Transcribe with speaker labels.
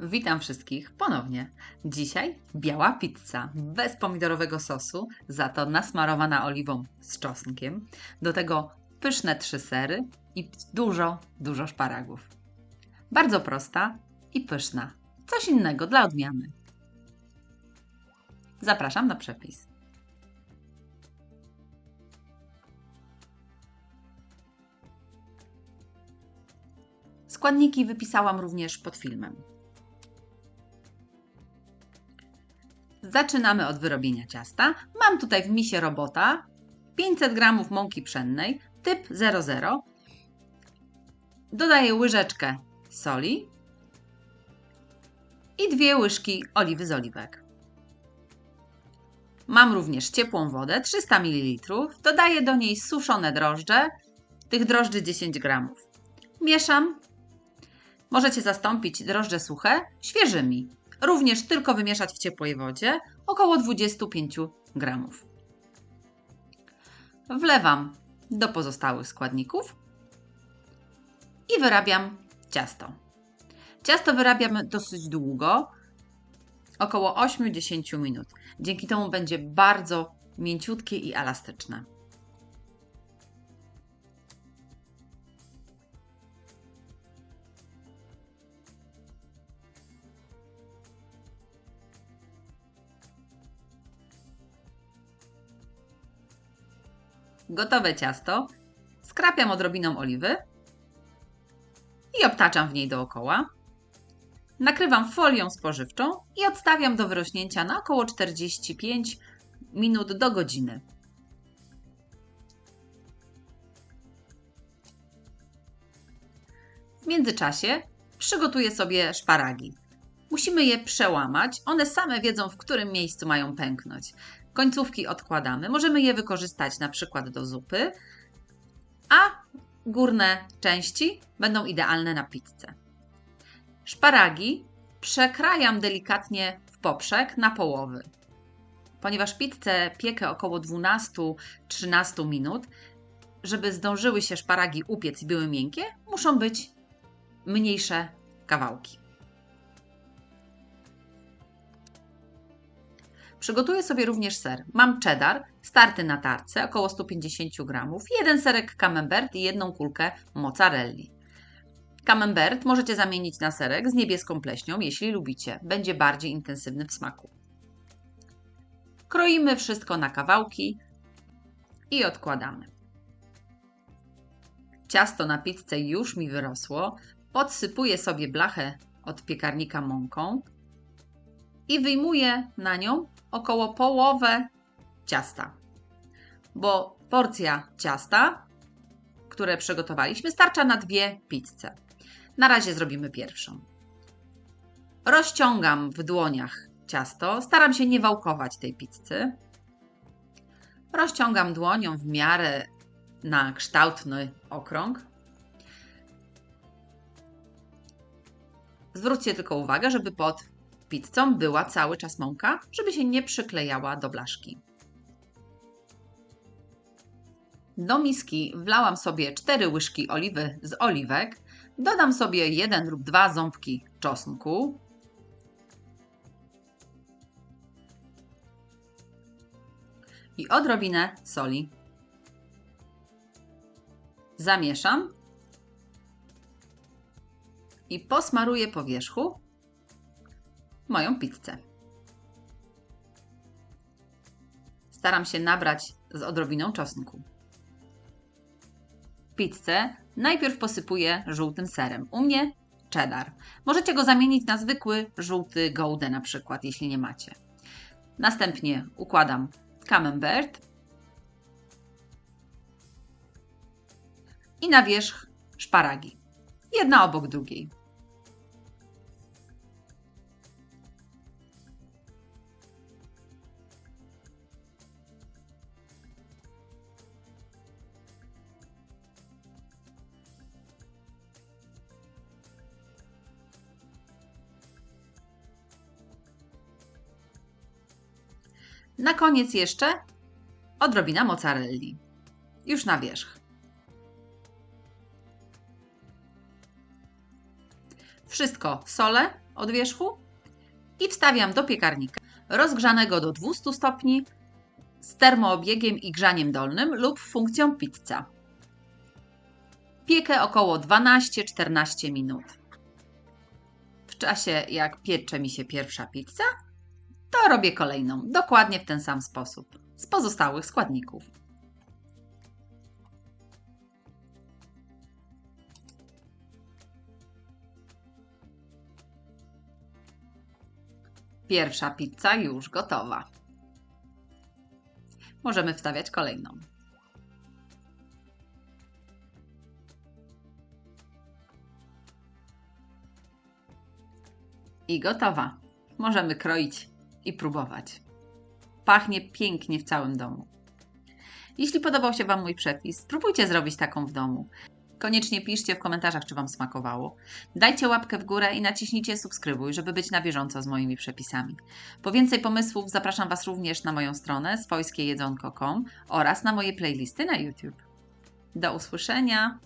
Speaker 1: Witam wszystkich ponownie. Dzisiaj biała pizza bez pomidorowego sosu, za to nasmarowana oliwą z czosnkiem. Do tego pyszne trzy sery i dużo, dużo szparagów. Bardzo prosta i pyszna. Coś innego dla odmiany. Zapraszam na przepis. Składniki wypisałam również pod filmem. Zaczynamy od wyrobienia ciasta. Mam tutaj w misie robota 500 g mąki pszennej typ 00. Dodaję łyżeczkę soli i dwie łyżki oliwy z oliwek. Mam również ciepłą wodę 300 ml. Dodaję do niej suszone drożdże, tych drożdży 10 g. Mieszam. Możecie zastąpić drożdże suche świeżymi. Również tylko wymieszać w ciepłej wodzie, około 25 gramów. Wlewam do pozostałych składników i wyrabiam ciasto. Ciasto wyrabiam dosyć długo, około 8-10 minut. Dzięki temu będzie bardzo mięciutkie i elastyczne. Gotowe ciasto skrapiam odrobiną oliwy i obtaczam w niej dookoła. Nakrywam folią spożywczą i odstawiam do wyrośnięcia na około 45 minut do godziny. W międzyczasie przygotuję sobie szparagi. Musimy je przełamać, one same wiedzą, w którym miejscu mają pęknąć. Końcówki odkładamy. Możemy je wykorzystać na przykład do zupy, a górne części będą idealne na pizzę. Szparagi przekrajam delikatnie w poprzek na połowy. Ponieważ pizzę piekę około 12-13 minut, żeby zdążyły się szparagi upiec i były miękkie, muszą być mniejsze kawałki. Przygotuję sobie również ser. Mam cheddar, starty na tarce, około 150 g, jeden serek camembert i jedną kulkę mozzarelli. Camembert możecie zamienić na serek z niebieską pleśnią, jeśli lubicie. Będzie bardziej intensywny w smaku. Kroimy wszystko na kawałki i odkładamy. Ciasto na pizzę już mi wyrosło. Podsypuję sobie blachę od piekarnika mąką i wyjmuję na nią około połowę ciasta. Bo porcja ciasta, które przygotowaliśmy, starcza na dwie pizze. Na razie zrobimy pierwszą. Rozciągam w dłoniach ciasto, staram się nie wałkować tej pizzy. Rozciągam dłonią w miarę na kształtny okrąg. Zwróćcie tylko uwagę, żeby pod pizzą była cały czas mąka, żeby się nie przyklejała do blaszki. Do miski wlałam sobie 4 łyżki oliwy z oliwek. Dodam sobie 1 lub 2 ząbki czosnku. I odrobinę soli. Zamieszam i posmaruję po wierzchu moją pizzę. Staram się nabrać z odrobiną czosnku. Pizzę najpierw posypuję żółtym serem. U mnie cheddar. Możecie go zamienić na zwykły żółty gouda na przykład, jeśli nie macie. Następnie układam camembert i na wierzch szparagi. Jedna obok drugiej. Na koniec jeszcze odrobina mozzarelli. Już na wierzch. Wszystko solę od wierzchu i wstawiam do piekarnika rozgrzanego do 200 stopni z termoobiegiem i grzaniem dolnym lub funkcją pizza. Piekę około 12-14 minut. W czasie jak piecze mi się pierwsza pizza, robię kolejną, dokładnie w ten sam sposób, z pozostałych składników. Pierwsza pizza już gotowa. Możemy wstawiać kolejną. I gotowa. Możemy kroić i próbować. Pachnie pięknie w całym domu. Jeśli podobał się Wam mój przepis, spróbujcie zrobić taką w domu. Koniecznie piszcie w komentarzach, czy Wam smakowało. Dajcie łapkę w górę i naciśnijcie subskrybuj, żeby być na bieżąco z moimi przepisami. Po więcej pomysłów zapraszam Was również na moją stronę swojskiejedzonko.com oraz na moje playlisty na YouTube. Do usłyszenia!